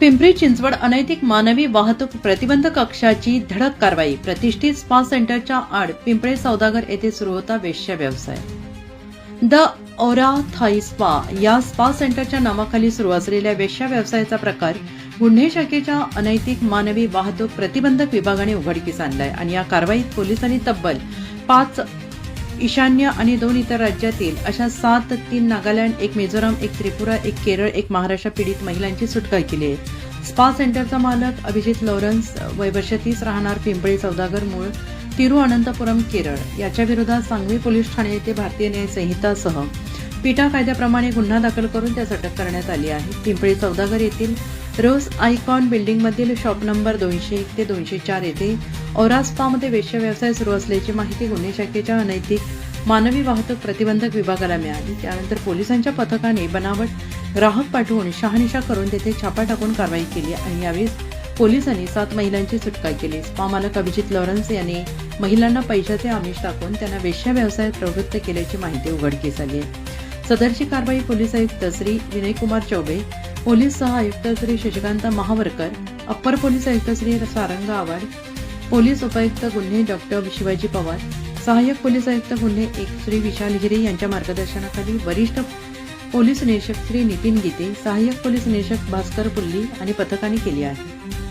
पिंपरी चिंचवड अनैतिक मानवी वाहतूक प्रतिबंध कक्षाची धडक कारवाई. प्रतिष्ठित स्पा सेंटरच्या आड पिंपळे सौदागर येथे सुरू होता वेश्य व्यवसाय. द ओरा थाई स्पा या स्पा सेंटरच्या नावाखाली सुरू असलेल्या वेश्या व्यवसायाचा प्रकार गुन्हे शाखेच्या अनैतिक मानवी वाहतूक प्रतिबंधक विभागाने उघडकीस आणलाय आणि या कारवाईत पोलिसांनी तब्बल पाच ईशान्य आणि दोन इतर राज्यातील अशा सात तीन नागालँड एक मिझोराम एक त्रिपुरा एक केरळ एक महाराष्ट्र पीडित महिलांची सुटका केली आहे. स्पा सेंटरचा मालक अभिजित लॉरन्स वय वर्ष तीस राहणार पिंपळी सौदागर मूळ तिरुअनंतपुरम केरळ. याच्या विरोधात सांगवी पोलीस ठाणे येथे भारतीय न्याय संहितासह पिटा कायद्याप्रमाणे गुन्हा दाखल करून त्यास अटक करण्यात आली आहे. पिंपळी सौदागर येथील रोज आयकॉन बिल्डिंगमधील शॉप नंबर दोनशे एक ते दोनशे चार येथे औरा वेश्यव्यवसाय वेश्य व्यवसाय सुरू असल्याची माहिती गुन्हे शाखेच्या अनैतिक मानवी वाहतूक प्रतिबंधक विभागाला मिळाली. त्यानंतर पोलिसांच्या पथकाने बनावट ग्राहक पाठवून शहानिशा करून तेथे छापा टाकून कारवाई केली आणि यावेळी पोलिसांनी सात महिलांची सुटका केली. स्पा मालक अभिजित लॉरन्स यांनी महिलांना पैशाचे आमिष टाकून त्यांना वेश्या व्यवसायात प्रवृत्त केल्याची माहिती उघडकीस आली आहे. सदरची कारवाई पोलीस आयुक्त श्री विनयकुमार चौबे पोलीस सह आयुक्त श्री शशिकांत महावरकर अप्पर पोलीस आयुक्त श्री सारंग आवाड पोलीस उपायुक्त गुन्हे डॉक्टर शिवाजी पवार सहाय्यक पोलीस आयुक्त गुन्हे एक श्री विशाल हिरे यांच्या मार्गदर्शनाखाली वरिष्ठ पोलीस निरीक्षक श्री नितीन गीते सहाय्यक पोलीस निरीक्षक भास्कर पुल्ली आणि पथकाने केली आहे.